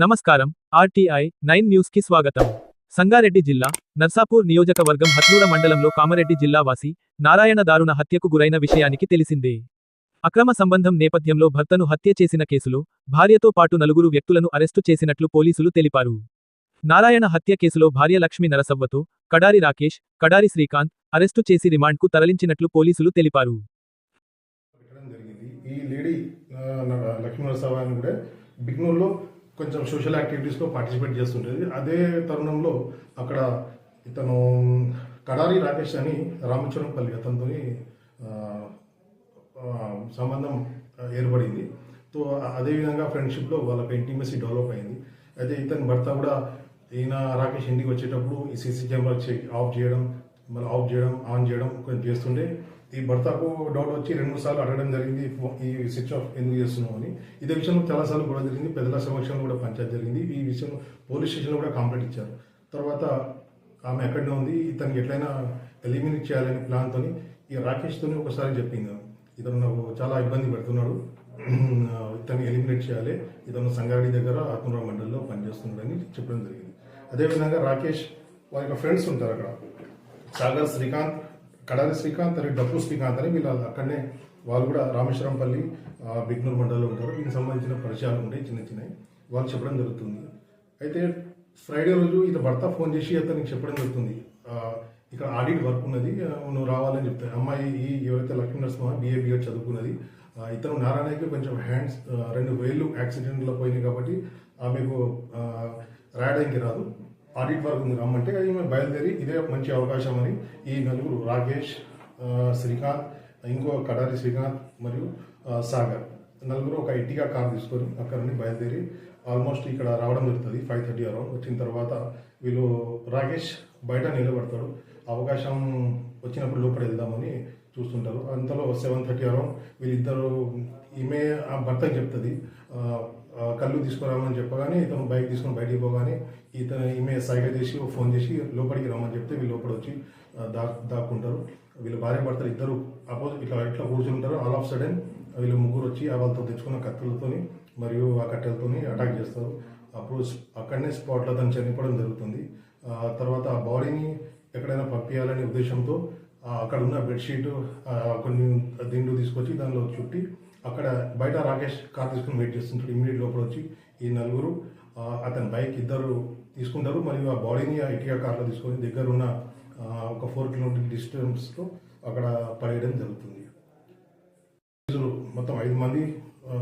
నమస్కారం. RTI nine న్యూస్కి స్వాగతం. సంగారెడ్డి జిల్లా నర్సాపూర్ నియోజకవర్గం హత్నూర మండలంలో కామారెడ్డి జిల్లా వాసి నారాయణ దారుణ హత్యకు గురైన విషయానికి తెలిసిందే. అక్రమ సంబంధం నేపథ్యంలో భర్తను హత్య చేసిన కేసులో భార్యతో పాటు నలుగురు వ్యక్తులను అరెస్టు చేసినట్లు పోలీసులు తెలిపారు. నారాయణ హత్య కేసులో భార్య లక్ష్మీ నరసవ్వతో కడారి రాకేష్ కడారి శ్రీకాంత్ అరెస్టు చేసి రిమాండ్కు తరలించినట్లు పోలీసులు తెలిపారు. ఈ లేడీ లక్ష్మీ నరసవ్వ కూడా బిగ్నూర్లో కొంచెం సోషల్ యాక్టివిటీస్లో పార్టిసిపేట్ చేస్తుంటుంది అదే తరుణంలో అక్కడ ఇతను కడారి రాకేష్ అని రామచరణపల్లి అతనితో సంబంధం ఏర్పడింది. సో అదేవిధంగా ఫ్రెండ్షిప్లో వాళ్ళకి ఇంటిమసీ డెవలప్ అయింది. అయితే ఇతని భర్త కూడా ఈయన రాకేష్ ఇంటికి వచ్చేటప్పుడు ఈ సీసీ కెమెరా చెక్ ఆఫ్ చేయడం మళ్ళీ ఆఫ్ చేయడం ఆన్ చేయడం కొంచెం చేస్తుండే. ఈ భర్తకు డౌట్ వచ్చి రెండు మూడు సార్లు అడగడం జరిగింది ఈ ఈ స్విచ్ ఆఫ్ ఎందుకు చేస్తున్నావు అని. ఇదే విషయంలో చాలాసార్లు గొడవ జరిగింది పెద్దల సమక్షంలో కూడా పంచాయతీ జరిగింది. ఈ విషయం పోలీస్ స్టేషన్లో కూడా కంప్లైంట్ ఇచ్చారు. తర్వాత ఆమె ఎక్కడనే ఉంది ఇతనికి ఎట్లయినా ఎలిమినేట్ చేయాలని ప్లాన్తో ఈ రాకేష్తోనే ఒకసారి చెప్పింది. ఇతను నాకు చాలా ఇబ్బంది పెడుతున్నాడు. ఇతన్ని ఎలిమినేట్ చేయాలి. ఇతను సంగారెడ్డి దగ్గర ఆత్మరావు మండలిలో పనిచేస్తున్నాడని చెప్పడం జరిగింది. అదేవిధంగా రాకేష్ వారి యొక్క ఫ్రెండ్స్ ఉంటారు అక్కడ. సాగర్ శ్రీకాంత్ కడారి శ్రీకాంత్ అని డప్పు శ్రీకాంత్ అని వీళ్ళు అక్కడనే వాళ్ళు కూడా రామేశ్వరంపల్లి బిగ్నూర్ మండలంలో ఉంటారు. దీనికి సంబంధించిన పరిచయాలు ఉంటాయి చిన్న చిన్నవి. వాళ్ళు చెప్పడం జరుగుతుంది. అయితే ఫ్రైడే రోజు ఇతని భర్త ఫోన్ చేసి అతనికి చెప్పడం జరుగుతుంది. ఇక్కడ ఆడిట్ వర్క్ ఉన్నది నువ్వు రావాలని చెప్తాను అమ్మాయి ఈ ఎవరైతే లక్ష్మీ నరసింహ బిఏ బిఎడ్ చదువుకున్నది ఇతను నారాయణకి కొంచెం హ్యాండ్స్ రెండు వేళ్ళు యాక్సిడెంట్లో పోయినాయి కాబట్టి ఆమెకు రాయడానికి రాదు. ఆడిట్ వరకు ఉంది రమ్మంటే ఈమె బయలుదేరి ఇదే మంచి అవకాశం అని ఈ నలుగురు రాకేష్ శ్రీకాంత్ ఇంకో కడారి శ్రీకాంత్ మరియు సాగర్. నలుగురు ఒక ఎట్టిగా కార్ తీసుకొని అక్కడ నుండి బయలుదేరి ఆల్మోస్ట్ ఇక్కడ రావడం జరుగుతుంది ఫైవ్ థర్టీ అరౌండ్ వచ్చిన తర్వాత వీళ్ళు రాకేష్ బయట నిలబడతాడు. అవకాశం వచ్చినప్పుడు లోపల వెళ్దామని చూస్తుంటారు. అంతలో సెవెన్ థర్టీ అరౌండ్ వీళ్ళిద్దరు ఈమె ఆ భర్తకి చెప్తుంది కళ్ళు తీసుకురామని చెప్పగానే ఇతను బైక్ తీసుకొని బయటికి పోగానే ఇతను ఈమె సైకిల్ చేసి ఫోన్ చేసి లోపలికి రమ్మని చెప్తే వీళ్ళు లోపల వచ్చి దా దాక్కుంటారు. వీళ్ళు భార్య భర్తలు ఇద్దరు అపోజిట్ ఇట్లా ఇట్లా కూర్చుంటారు ఆల్ ఆఫ్ సడన్ వీళ్ళు ముగ్గురు వచ్చి ఆ వాళ్ళతో తెచ్చుకున్న కత్తులతోని మరియు ఆ కట్టెలతోని అటాక్ చేస్తారు. అప్పుడు అక్కడనే స్పాట్లో అతను చనిపోవడం జరుగుతుంది. తర్వాత ఆ బాడీని ఎక్కడైనా పంపించాలనే ఉద్దేశంతో అక్కడ ఉన్న బెడ్షీట్ కొన్ని దిండు తీసుకొచ్చి దానిలో చుట్టి అక్కడ బయట రాకేష్ కార్ తీసుకుని వెయిట్ చేస్తుంటాడు. ఇమీడియట్ లోపల వచ్చి ఈ నలుగురు అతని బైక్ ఇద్దరు తీసుకుంటారు. మరియు ఆ బాడీని ఆ ఇటీఆర్ కార్లో తీసుకొని దగ్గర ఉన్న ఒక ఫోర్ కిలోమీటర్ డిస్టెన్స్లో అక్కడ పడేయడం జరుగుతుంది. మొత్తం ఐదు మంది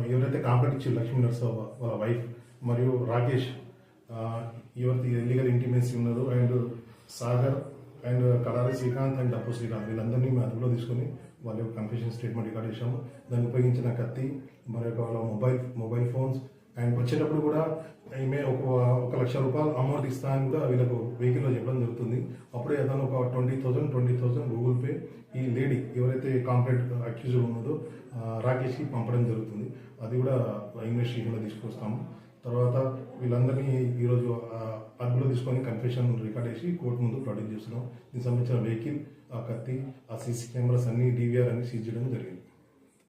ఎవరైతే కాంప్లైంట్ ఇచ్చారు లక్ష్మీ నరస వాళ్ళ వైఫ్ మరియు రాకేష్ ఆ, ఎవరైతే ఇల్లీగల్ ఇంటిమెన్సీ ఉన్నారు and Sagar and Kadari Srikanth and Dappu Srikanth వీళ్ళందరినీ మేము అదుపులో తీసుకొని వాళ్ళ యొక్క కన్ఫెషన్ స్టేట్మెంట్ రికార్డ్ చేశాము. దాన్ని ఉపయోగించిన కత్తి మరి యొక్క వాళ్ళ మొబైల్ మొబైల్ ఫోన్స్. అండ్ వచ్చేటప్పుడు కూడా ఈమె ఒక ఒక లక్ష రూపాయలు అమౌంట్ ఇస్తా అని కూడా వీళ్ళకు వెహికల్లో చెప్పడం జరుగుతుంది. అప్పుడే అతను ఒక twenty thousand twenty thousand Google Pay ఈ లేడీ ఎవరైతే కాంప్లైంట్ అక్యూజ్ ఉన్నదో రాకేష్కి పంపడం జరుగుతుంది. అది కూడా ఇన్వెస్టిగేషన్లో తీసుకొస్తాము. తర్వాత వీళ్ళందరినీ ఈరోజు ఆ, అదుపులో తీసుకొని కన్ఫెషన్ రికార్డ్ చేసి కోర్టు ముందు ప్రొడ్యూస్ చేస్తున్నాం. దీనికి సంబంధించిన వెహికల్ ఆ కత్తి ఆ సీసీ కెమెరాస్ అన్ని డీవీఆర్ అన్ని సీజ్ చేయడం జరిగింది.